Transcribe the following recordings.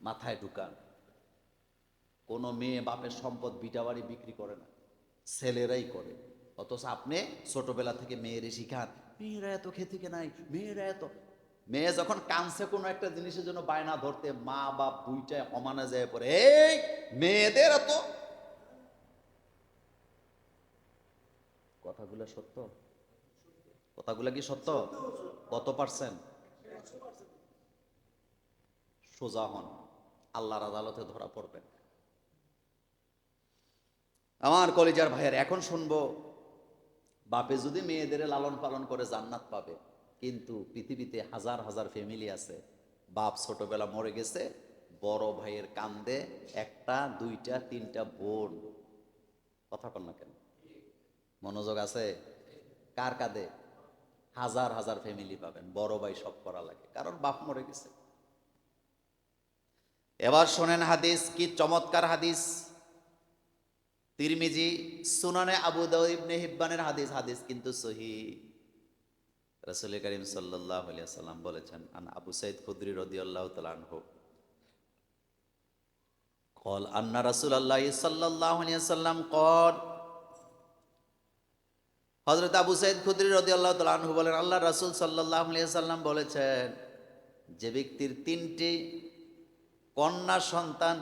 মাথায় ঢুকান। কোনো মেয়ে বাপের সম্পদ বিটা বাড়ি বিক্রি করে না, ছেলেরাই করে। অথচ আপনি ছোটবেলা থেকে মেয়েরে শিখান মেয়েরা এত খেতে কে নাই, মেয়েরা এত। মেয়ে যখন কানছে কোনো একটা জিনিসের জন্য বায়না ধরতে, মা বাপ দুইটায় অমানে যায় পরে এই মেয়েদের এত! কথাগুলো সত্য? কথাগুলো কি সত্য? কত পার্সেন্ট? সোজা হন। আল্লাহর আদালতে ধরা পড়বেন আমার কলিজার ভাইয়ের, এখন শুনব, বাপে যদি মেয়েদের লালন পালন করে জান্নাত পাবে, কিন্তু পৃথিবীতে হাজার হাজার ফ্যামিলি আছে, বাপ ছোটবেলা মরে গেছে, বড় ভাইয়ের কান্দে একটা, দুইটা, তিনটা বোন। কথা কন না কেন? মনোযোগ আছে? কার কাঁদে হাজার হাজার ফ্যামিলি পাবেন, বড় ভাই সব করা লাগে, কারণ বাপ মরে গেছে। এবার শোনেন হাদিস, কি চমৎকার হাদিস? তিরমিজি, সুনানে আবু দিবনে হিব্বানের হাদিস হাদিস কিন্তু সহি। রসুল করিম সাল্লাহ সাল্লাম বলেছেন, আন আবু সাইদ খুদ্রি রদি আল্লাহ তালহ কল, আন্না রসুল আল্লাহ সাল্লাহ সাল্লাম কর হজরত আবু সাইদ খুদ্রি রদি আল্লাহ তালানহু বলেন আল্লাহ রসুল সাল্লাহ সাল্লাম বলেছেন, যে ব্যক্তির তিনটি কন্যা সন্তান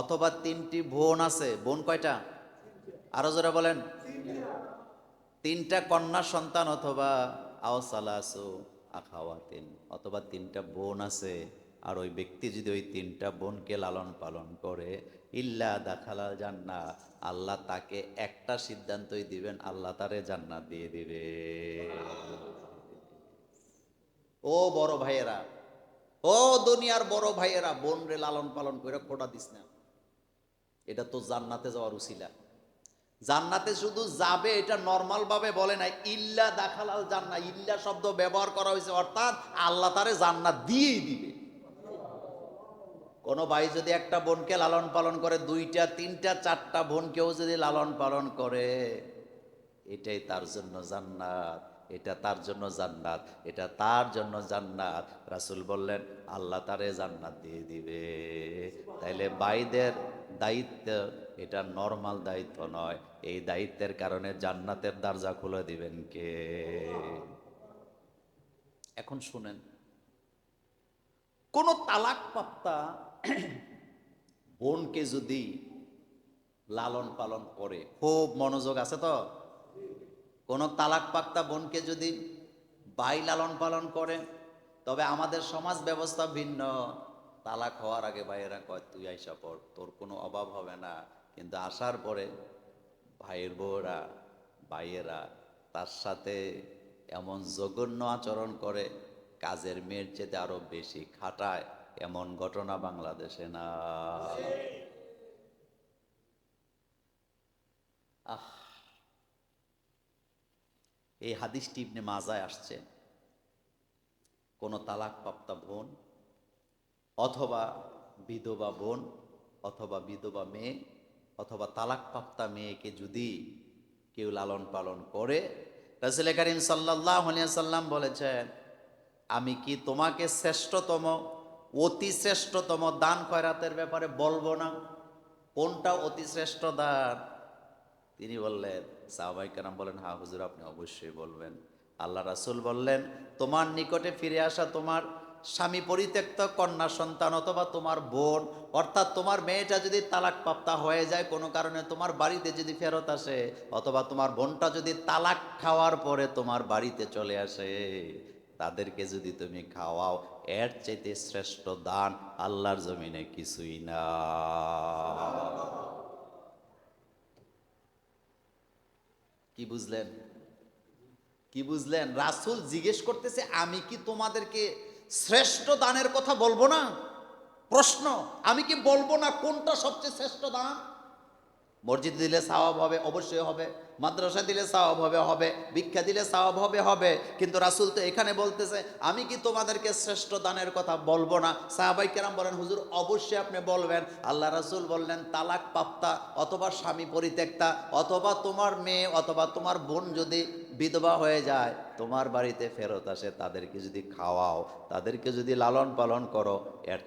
অথবা তিনটি বোন আছে। বোন কয়টা? আরও জোরে বলেন। তিনটা কন্যা সন্তান অথবা আওসালাসু আখাওয়াতিন অথবা তিনটা বোন আছে। আর ওই ব্যক্তি যদি ওই তিনটা বোনকে লালন পালন করে, ইল্লা দাখালাল জান্না আল্লাহ তাকে একটা সিদ্ধান্তই দিবেন, আল্লাহ তারে জান্নাত দিয়ে দিবে। ও বড় ভাইয়েরা ও দুনিয়ার বড় ভাইয়েরা, বোন রে লালন পালন করে খোটা দিস না। এটা তো জান্নাতে যাওয়ার উচিলা জান্নাতে শুধু যাবে, এটা নর্মাল ভাবে বলে না ইল্লা দাখালাল জান্না ইল্লা শব্দ ব্যবহার করা হয়েছে অর্থাৎ আল্লাহ তারে জান্নাত দিয়েই দিবে। কোনো ভাই যদি একটা বোনকে লালন পালন করে, দুইটা, তিনটা, চারটা বোনকেও যদি লালন পালন করে, এটাই তার জন্য জান্নাত। এটা তার জন্য জান্নাত, এটা তার জন্য জান্নাত। রাসূল বললেন, আল্লাহ তারে জান্নাত দিয়ে দিবে। তাইলে ভাইদের দায়িত্ব এটা নর্মাল দায়িত্ব নয়, এই দায়িত্বের কারণে জান্নাতের দরজা খুলে দিবেন কে? এখন শুনেন, কোন তালাক পাত্তা বোনকে যদি লালন পালন করে, খুব মনোযোগ আছে তো? কোন তালাক পাক্তা বোনকে যদি বাই লালন পালন করে, তবে আমাদের সমাজ ব্যবস্থা ভিন্ন। তালাক হওয়ার আগে ভাইয়েরা কয়, তুই আইসা পর তোর কোনো অভাব হবে না। কিন্তু আসার পরে ভাইয়ের বউরা, ভাইয়েরা তার সাথে এমন জঘন্য আচরণ করে, কাজের মেয়ের চেয়ে আরও বেশি খাটায়, এমন ঘটনা বাংলাদেশে না। আহ এই হাদিসটি ইবনে মাজায় আসছে। কোনো তালাকপ্রাপ্তা বোন অথবা বিধবা বোন অথবা বিধবা মেয়ে অথবা তালাকপ্রাপ্তা মেয়েকে যদি কেউ লালন পালন করে, রাসুল করিম সাল্লাহ সাল্লাম বলেছেন, আমি কি তোমাকে শ্রেষ্ঠতম, অতি শ্রেষ্ঠতম দান খয়রাতের ব্যাপারে বলব না? কোনটা অতি শ্রেষ্ঠ দান? তিনি বললেন সাহবাই কারাম বলেন, হা, হুজুর, আপনি অবশ্যই বলবেন। আল্লাহ রাসুল বললেন, তোমার নিকটে ফিরে আসা তোমার স্বামী পরিত্যক্ত কন্যা সন্তান অথবা তোমার বোন, অর্থাৎ তোমার মেয়েটা যদি তালাক প্রাপ্তা হয়ে যায়, কোনো কারণে তোমার বাড়িতে যদি ফেরত আসে, অথবা তোমার বোনটা যদি তালাক খাওয়ার পরে তোমার বাড়িতে চলে আসে, তাদেরকে যদি তুমি খাওয়াও, এর চাইতে শ্রেষ্ঠ দান আল্লাহর জমিনে কিছুই না। কি বুঝলেন? কি বুঝলেন? রাসুল জিজ্ঞেস করতেছে, আমি কি তোমাদেরকে শ্রেষ্ঠ দানের কথা বলব না? প্রশ্ন, আমি কি বলব না কোনটা সবচেয়ে শ্রেষ্ঠ দান? মসজিদ দিলে সাওয়াব হবে, অবশ্যই হবে। মাদ্রাসা দিলে সাওয়াব হবে হবে। ভিক্ষা দিলে সাওয়াব হবে হবে। কিন্তু রাসুল তো এখানে বলতেছে, আমি কি তোমাদেরকে শ্রেষ্ঠ দানের কথা বলব না? সাহাবাই কেরাম বলেন, হুজুর, অবশ্যই আপনি বলবেন। আল্লাহ রাসুল বললেন, তালাক পাপ্তা অথবা স্বামী পরিত্যক্তা অথবা তোমার মেয়ে অথবা তোমার বোন যদি বিধবা হয়ে যায়, তোমার বাড়িতে ফেরত আসে, তাদেরকে যদি খাওয়াও, তাদেরকে যদি লালন পালন করো, এর